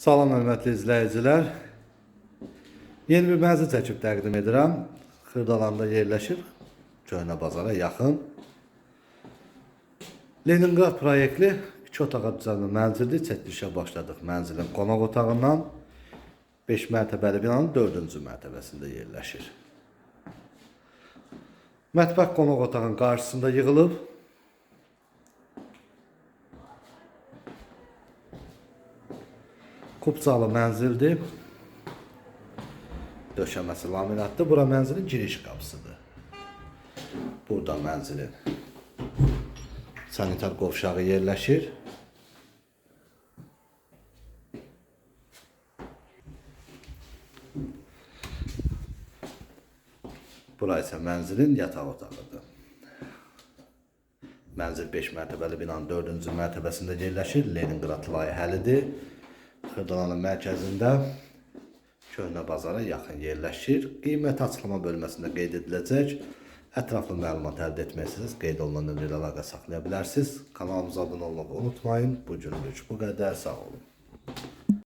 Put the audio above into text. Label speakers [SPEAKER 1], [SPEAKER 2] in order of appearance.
[SPEAKER 1] Salam hörmətli izləyicilər. Yeni bir mənzil çəkib təqdim edirəm. Xırdalanda yerləşir. Köhnə bazara yaxın. Leningrad proyektli 2 otağa düzəlmə mənzildir. Çəkilişə başladıq. Mənzilin qonaq otağından 5 mərtəbəli binanın 4-cü mərtəbəsində yerləşir. Mətbəx qonaq otağının qarşısında yığılıb. Kupçalı mənzildir. Döşəməsi laminatdır. Bura mənzilin giriş qapısıdır. Burada mənzilin sanitar qovşağı yerləşir. Bura isə mənzilin yataq otağıdır. Mənzil 5 mərtəbəli binanın 4-cü mərtəbəsində yerləşir. Leningrad layihəlidir. Xırdalanın mərkəzində köhnə bazara yaxın yerləşir. Qiymət açıqlama bölməsində qeyd ediləcək. Ətraflı məlumat əldə etmək istəsəniz qeyd olunan nömrə ilə əlaqə saxlaya bilərsiniz. Kanalımıza abunə olmağı unutmayın. Bu günlük bu qədər. Sağ olun.